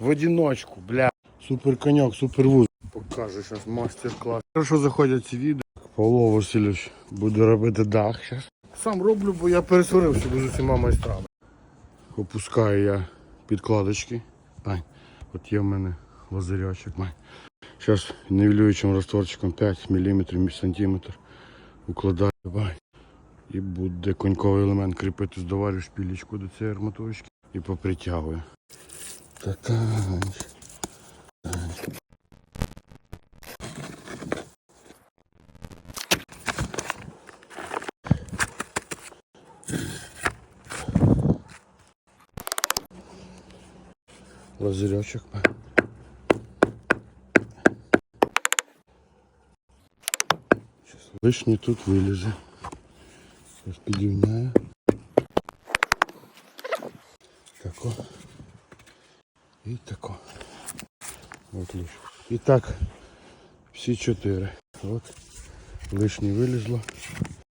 в одиночку, бля. Супер коньок, супер вуз. Покажу зараз мастер-клас. Хорошо заходять ці відео. Павло Васильович буде робити дах зараз. Сам роблю, бо я пересварився з усіма майстрами. Опускаю я підкладочки. Бань. От є в мене лазерячок. Зараз нивелюючим растворчиком 5 мм сантиметр укладаю. Бань. І буде коньковий елемент кріпити, здоварю шпілечку до цієї арматурочки і попритягую. Така. Лазеречок. Сейчас лишній тут вилізе. Зараз підрівняю. Тако. І тако. От лиш. І так, всі чотири. От. Лишнє вилізло.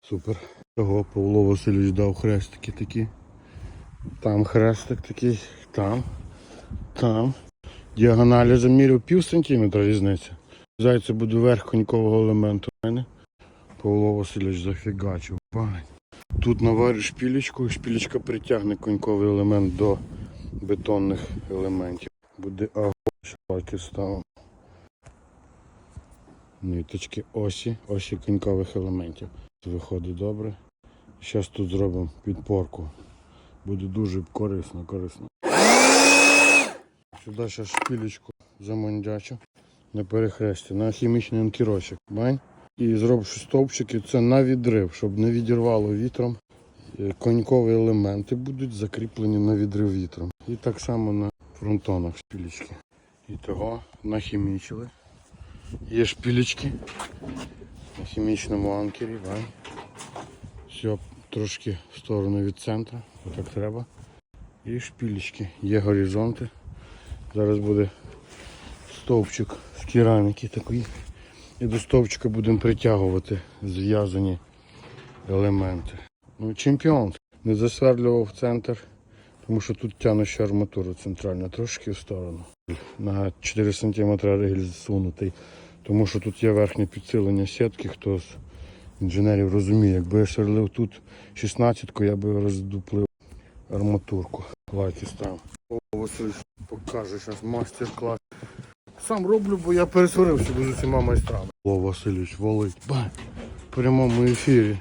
Супер. Того Павло Васильович дав хрестики такі. Там хрестик такий, там, там. Діагоналі заміряв пів сантиметра різниця. Зайце буде верх конькового елементу. Павло Васильович зафігачив. Тут наварю шпілечку, шпілечка притягне коньковий елемент до бетонних елементів. Буде агон, шпаки ставимо. Ниточки осі, осі конькових елементів. Виходить добре. Зараз тут зробимо підпорку. Буде дуже корисно, корисно. Сюди ще шпілечку замондячу на перехресті, на хімічний анкірочок. Бань. І зробивши стовпчики, це на відрив, щоб не відірвало вітром. Е, Конькові елементи будуть закріплені на відрив вітром. І так само на фронтонах шпілечки. І того нахімічили. Є шпілечки на хімічному анкері. Все трошки в сторону від центру, отак треба. І шпілечки. Є горизонти. Зараз буде стовпчик з кераміки такий. І до стовпчика будемо притягувати зв'язані елементи. Ну, чемпіон. Не засверлював центр, тому що тут тягну ще арматуру центральну, трошки в сторону. На 4 см ригель зсунутий, тому що тут є верхнє підсилення сітки, хто з інженерів розуміє, якби я сверлив тут 16-ку, я би роздуплив арматурку. Лайки став. Василь покаже зараз мастер-клас. Сам роблю, бо я пересварився з усіма майстрами. О, Васильович волить. Бань. В прямому ефірі.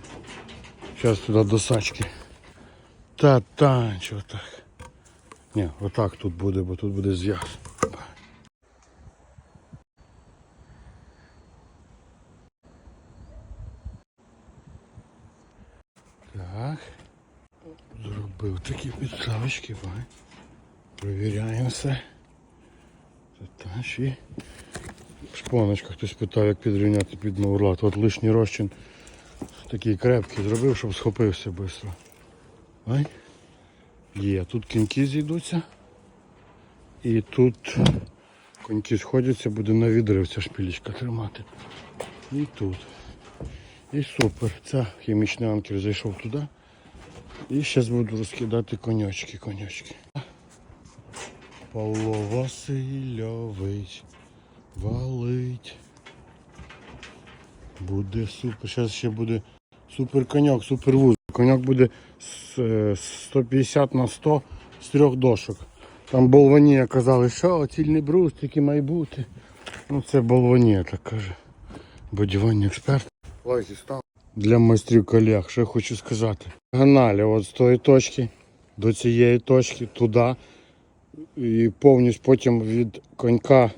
Зараз туди до сачки. Та та, чого так. Ні, отак тут буде, бо тут буде зв'яз. Так. Зробив такі підставочки, бай. Провіряємо все. Шпоночка. Хтось питав, як підрівняти під маурлат. От лишній розчин такий крепкий зробив, щоб схопився швидко. Ай. Є, тут кіньки зійдуться. І тут коньки сходяться, буде на відрив ця шпілечка тримати. І тут. І супер. Це хімічний анкер зайшов туди. І зараз буду розкидати коньочки, коньочки. Павло Васильович валить. Буде супер. Зараз ще буде супер коньок, супер вуз. Коньок буде з е, 150 на 100 з трьох дошок. Там болванія казали, що цільний брус, тільки має бути. Ну це болванія, так каже. Будівельний експерт. Лайки став. Для майстрів колег, що я хочу сказати. Ганалі от з тої точки до цієї точки, туди. І повністю потім від конька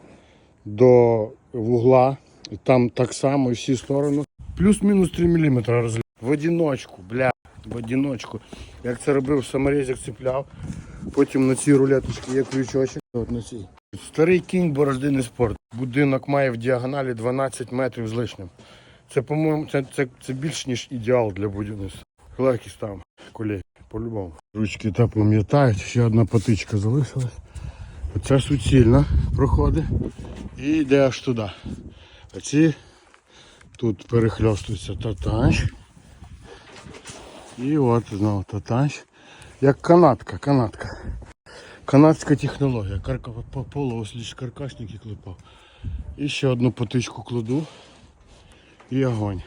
до вугла. І там так само і всі сторони. Плюс-мінус 3 мм розлив. В одиночку, бля, в одиночку. Як це робив, саморізик цепляв. Потім на цій рулеточці є крючочок. От на цій. Старий кінь борождений спорт. Будинок має в діагоналі 12 метрів з лишнім. Це, по-моєму, це, це, це більш ніж ідеал для будівництва. Легкі там, колеги, по-любому. Ручки та пам'ятають, ще одна патичка залишилась. Оця суцільна проходить і йде аж туди. А ці тут перехльостується татанч. І от знову татанч. Як канатка, канатка. Канадська технологія. Карка по полу ось лише каркашник і клепав. І ще одну потичку кладу і огонь.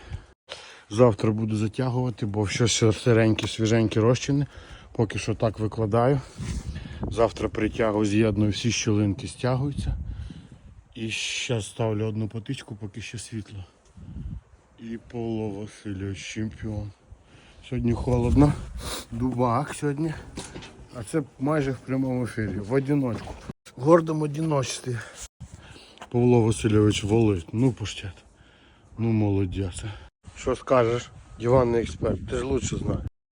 Завтра буду затягувати, бо все сиренькі, свіженькі розчини. Поки що так викладаю. Завтра притягую, з'єдную всі щілинки, стягуються. І ще ставлю одну потичку, поки ще світло. І Павло Васильович чемпіон. Сьогодні холодно. Дубак сьогодні. А це майже в прямому ефірі. В одиночку. В гордому одиночстві. Павло Васильович волить. Ну пуштять. Ну молодець. Що скажеш, диванний експерт, ти ж лучше знаєш.